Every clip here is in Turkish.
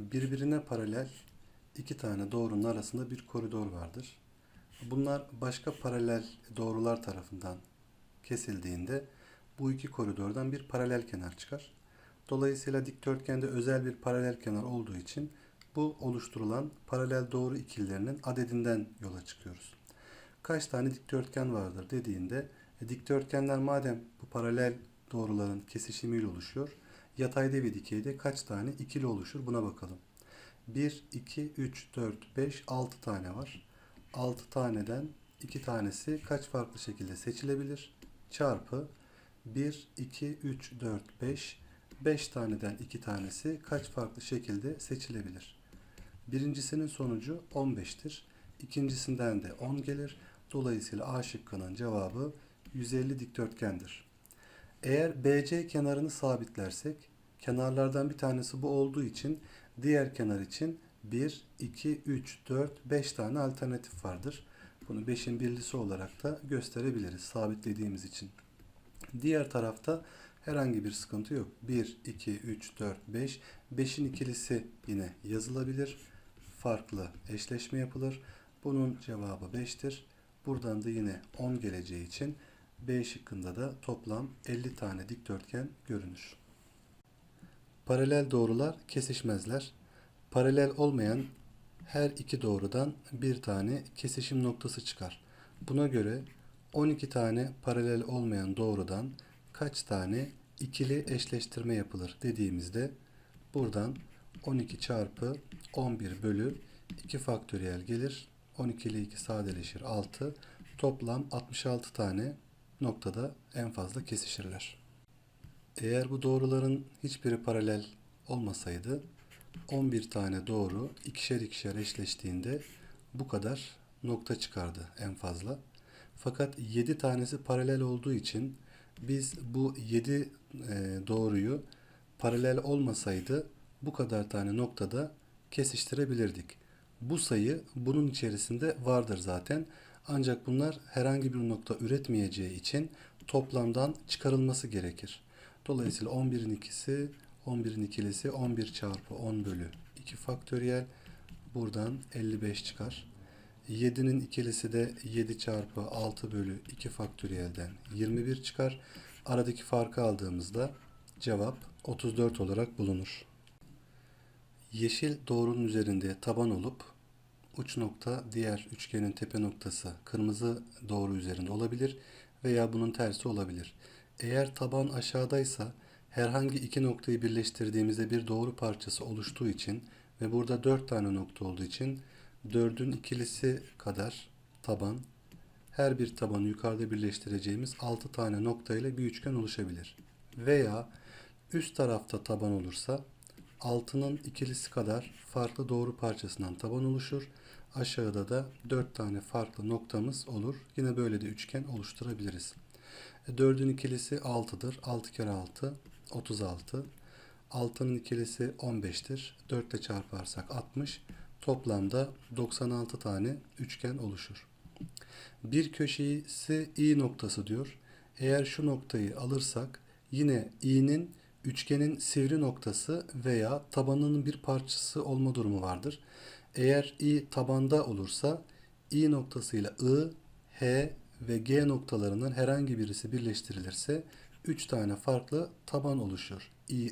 Birbirine paralel iki tane doğrunun arasında bir koridor vardır. Bunlar başka paralel doğrular tarafından kesildiğinde bu iki koridordan bir paralel kenar çıkar. Dolayısıyla dikdörtgende özel bir paralel kenar olduğu için bu oluşturulan paralel doğru ikililerinin adedinden yola çıkıyoruz. Kaç tane dikdörtgen vardır dediğinde e, dikdörtgenler madem bu paralel doğruların kesişimiyle oluşuyor, yatayda ve dikeyde kaç tane ikili oluşur buna bakalım. 1, 2, 3, 4, 5, 6 tane var. 6 taneden 2 tanesi kaç farklı şekilde seçilebilir? Çarpı 1, 2, 3, 4, 5, 5 taneden 2 tanesi kaç farklı şekilde seçilebilir? Birincisinin sonucu 15'tir. İkincisinden de 10 gelir. Dolayısıyla A şıkkının cevabı 150 dikdörtgendir. Eğer BC kenarını sabitlersek kenarlardan bir tanesi bu olduğu için diğer kenar için 1, 2, 3, 4, 5 tane alternatif vardır. Bunu 5'in birlisi olarak da gösterebiliriz sabitlediğimiz için. Diğer tarafta herhangi bir sıkıntı yok. 1, 2, 3, 4, 5. 5'in ikilisi yine yazılabilir. Farklı eşleşme yapılır. Bunun cevabı 5'tir. Buradan da yine 10 geleceği için B şıkkında da toplam 50 tane dikdörtgen görünür. Paralel doğrular kesişmezler. Paralel olmayan her iki doğrudan bir tane kesişim noktası çıkar. Buna göre 12 tane paralel olmayan doğrudan kaç tane ikili eşleştirme yapılır dediğimizde buradan 12 çarpı 11 bölü 2 faktöriyel gelir. 12 ile 2 sadeleşir 6. Toplam 66 tane noktada en fazla kesişirler. Eğer bu doğruların hiçbiri paralel olmasaydı 11 tane doğru ikişer ikişer eşleştiğinde bu kadar nokta çıkardı en fazla. Fakat 7 tanesi paralel olduğu için biz bu 7 doğruyu paralel olmasaydı bu kadar tane noktada kesiştirebilirdik. Bu sayı bunun içerisinde vardır zaten. Ancak bunlar herhangi bir nokta üretmeyeceği için toplamdan çıkarılması gerekir. Dolayısıyla 11'in ikisi 11'in ikilisi 11 çarpı 10 bölü 2 faktöriyel. Buradan 55 çıkar. 7'nin ikilisi de 7 çarpı 6 bölü 2 faktöriyelden 21 çıkar. Aradaki farkı aldığımızda cevap 34 olarak bulunur. Yeşil doğrunun üzerinde taban olup uç nokta diğer üçgenin tepe noktası kırmızı doğru üzerinde olabilir veya bunun tersi olabilir. Eğer taban aşağıdaysa herhangi iki noktayı birleştirdiğimizde bir doğru parçası oluştuğu için ve burada dört tane nokta olduğu için dördün ikilisi kadar taban her bir tabanı yukarıda birleştireceğimiz 6 tane nokta ile bir üçgen oluşabilir. Veya üst tarafta taban olursa altının ikilisi kadar farklı doğru parçasından taban oluşur. Aşağıda da 4 tane farklı noktamız olur. Yine böyle de üçgen oluşturabiliriz. 4'ün ikilisi 6'dır. 6 kere 6 36. 6'nın ikilisi 15'tir. 4 ile çarparsak 60. Toplamda 96 tane üçgen oluşur. Bir köşesi i noktası diyor. Eğer şu noktayı alırsak yine i'nin üçgenin sivri noktası veya tabanının bir parçası olma durumu vardır. Eğer i tabanda olursa i noktasıyla i, h ve g noktalarının herhangi birisi birleştirilirse 3 tane farklı taban oluşur. i, i,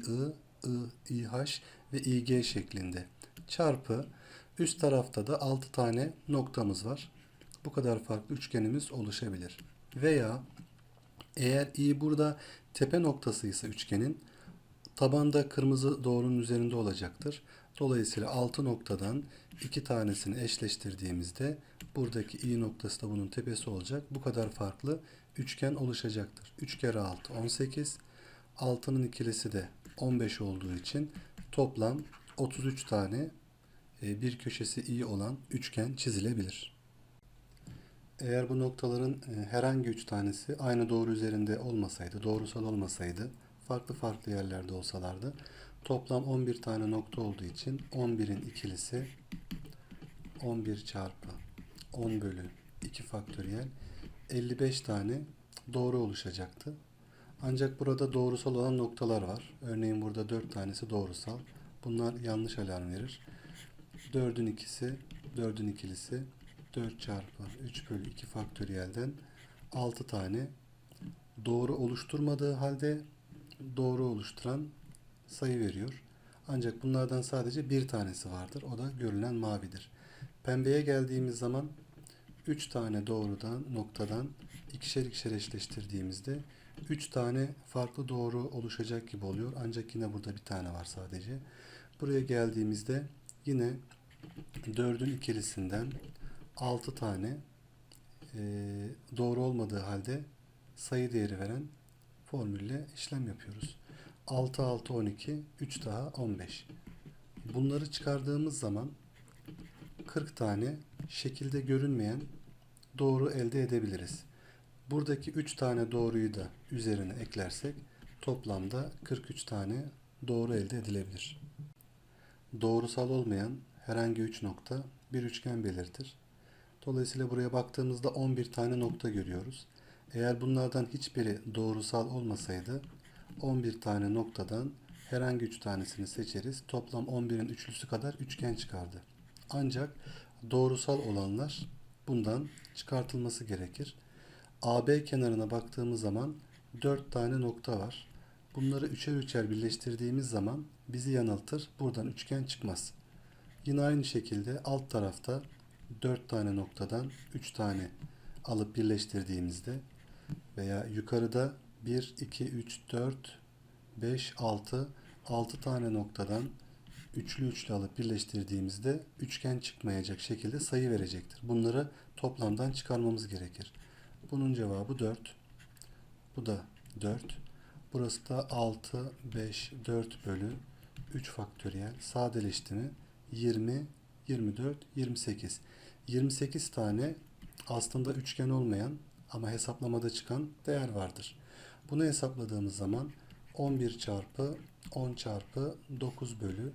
i, i, h ve i, g şeklinde. Çarpı üst tarafta da 6 tane noktamız var. Bu kadar farklı üçgenimiz oluşabilir. Veya eğer i burada tepe noktasıysa üçgenin tabanda kırmızı doğrunun üzerinde olacaktır. Dolayısıyla 6 noktadan 2 tanesini eşleştirdiğimizde buradaki i noktası da bunun tepesi olacak. Bu kadar farklı üçgen oluşacaktır. 3 kere 6 18. 6'nın ikilisi de 15 olduğu için toplam 33 tane e, bir köşesi i olan üçgen çizilebilir. Eğer bu noktaların e, herhangi üç tanesi aynı doğru üzerinde olmasaydı, doğrusal olmasaydı, farklı farklı yerlerde olsalardı, toplam 11 tane nokta olduğu için 11'in ikilisi 11 çarpı 10 bölü 2 faktöriyel 55 tane doğru oluşacaktı. Ancak burada doğrusal olan noktalar var. Örneğin burada 4 tanesi doğrusal. Bunlar yanlış alarm verir. 4'ün ikisi, 4'ün ikilisi 4 çarpı 3 bölü 2 faktöriyelden 6 tane doğru oluşturmadığı halde doğru oluşturan sayı veriyor. Ancak bunlardan sadece bir tanesi vardır. O da görülen mavidir. Pembeye geldiğimiz zaman 3 tane doğrudan noktadan ikişer ikişer eşleştirdiğimizde 3 tane farklı doğru oluşacak gibi oluyor. Ancak yine burada bir tane var sadece. Buraya geldiğimizde yine 4'ün ikilisinden 6 tane e, doğru olmadığı halde sayı değeri veren formülle işlem yapıyoruz. 6 6 12 3 daha 15. Bunları çıkardığımız zaman 40 tane şekilde görünmeyen doğru elde edebiliriz. Buradaki 3 tane doğruyu da üzerine eklersek toplamda 43 tane doğru elde edilebilir. Doğrusal olmayan herhangi 3 nokta bir üçgen belirtir. Dolayısıyla buraya baktığımızda 11 tane nokta görüyoruz. Eğer bunlardan hiçbiri doğrusal olmasaydı 11 tane noktadan herhangi 3 tanesini seçeriz. Toplam 11'in üçlüsü kadar üçgen çıkardı. Ancak doğrusal olanlar bundan çıkartılması gerekir. AB kenarına baktığımız zaman 4 tane nokta var. Bunları üçer üçer birleştirdiğimiz zaman bizi yanıltır. Buradan üçgen çıkmaz. Yine aynı şekilde alt tarafta 4 tane noktadan 3 tane alıp birleştirdiğimizde veya yukarıda 1, 2, 3, 4, 5, 6, 6 tane noktadan üçlü üçlü alıp birleştirdiğimizde üçgen çıkmayacak şekilde sayı verecektir. Bunları toplamdan çıkarmamız gerekir. Bunun cevabı 4. Bu da 4. Burası da 6, 5, 4 bölü 3 faktöriyel sadeleşti mi 20, 24, 28. 28 tane aslında üçgen olmayan ama hesaplamada çıkan değer vardır. Bunu hesapladığımız zaman 11 çarpı 10 çarpı 9 bölü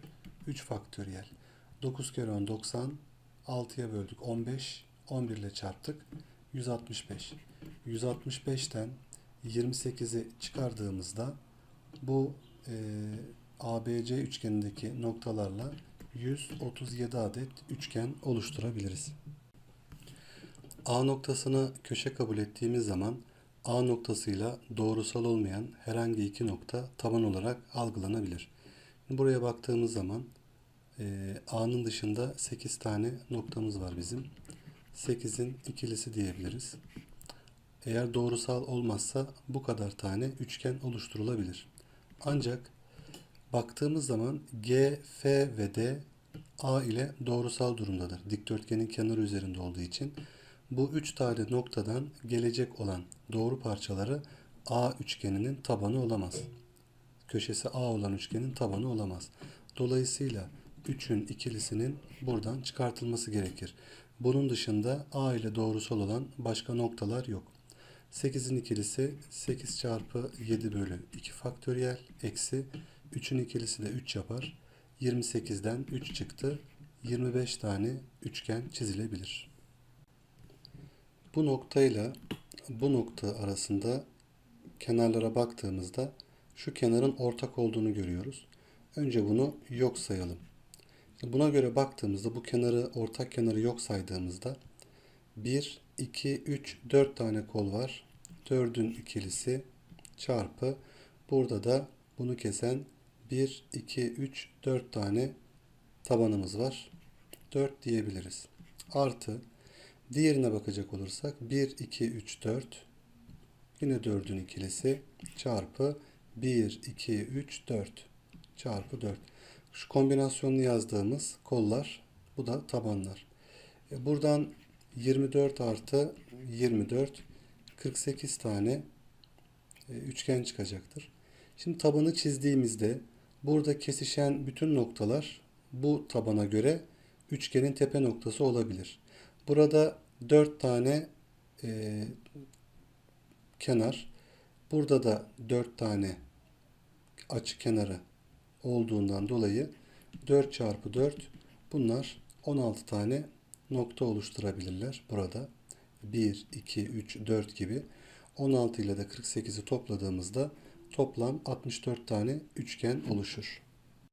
3 faktöriyel. 9 kere 10 90. 6'ya böldük 15. 11 ile çarptık. 165. 165'ten 28'i çıkardığımızda bu e, ABC üçgenindeki noktalarla 137 adet üçgen oluşturabiliriz. A noktasını köşe kabul ettiğimiz zaman A noktasıyla doğrusal olmayan herhangi iki nokta taban olarak algılanabilir. Buraya baktığımız zaman e, A'nın dışında 8 tane noktamız var bizim. 8'in ikilisi diyebiliriz. Eğer doğrusal olmazsa bu kadar tane üçgen oluşturulabilir. Ancak baktığımız zaman G, F ve D A ile doğrusal durumdadır. Dikdörtgenin kenarı üzerinde olduğu için bu üç tane noktadan gelecek olan doğru parçaları A üçgeninin tabanı olamaz. Köşesi A olan üçgenin tabanı olamaz. Dolayısıyla 3'ün ikilisinin buradan çıkartılması gerekir. Bunun dışında A ile doğrusal olan başka noktalar yok. 8'in ikilisi 8 çarpı 7 bölü 2 faktöriyel eksi 3'ün ikilisi de 3 yapar. 28'den 3 çıktı. 25 tane üçgen çizilebilir. Bu noktayla bu nokta arasında kenarlara baktığımızda şu kenarın ortak olduğunu görüyoruz. Önce bunu yok sayalım. Buna göre baktığımızda bu kenarı ortak kenarı yok saydığımızda 1, 2, 3, 4 tane kol var. 4'ün ikilisi çarpı burada da bunu kesen 1, 2, 3, 4 tane tabanımız var. 4 diyebiliriz. Artı diğerine bakacak olursak 1, 2, 3, 4 yine 4'ün ikilisi çarpı 1, 2, 3, 4 çarpı 4. Şu kombinasyonunu yazdığımız kollar bu da tabanlar. E, buradan 24 artı 24 48 tane e, üçgen çıkacaktır. Şimdi tabanı çizdiğimizde burada kesişen bütün noktalar bu tabana göre üçgenin tepe noktası olabilir. Burada 4 tane e, kenar, burada da 4 tane açı kenarı olduğundan dolayı 4 çarpı 4 bunlar 16 tane nokta oluşturabilirler burada. 1, 2, 3, 4 gibi. 16 ile de 48'i topladığımızda toplam 64 tane üçgen oluşur.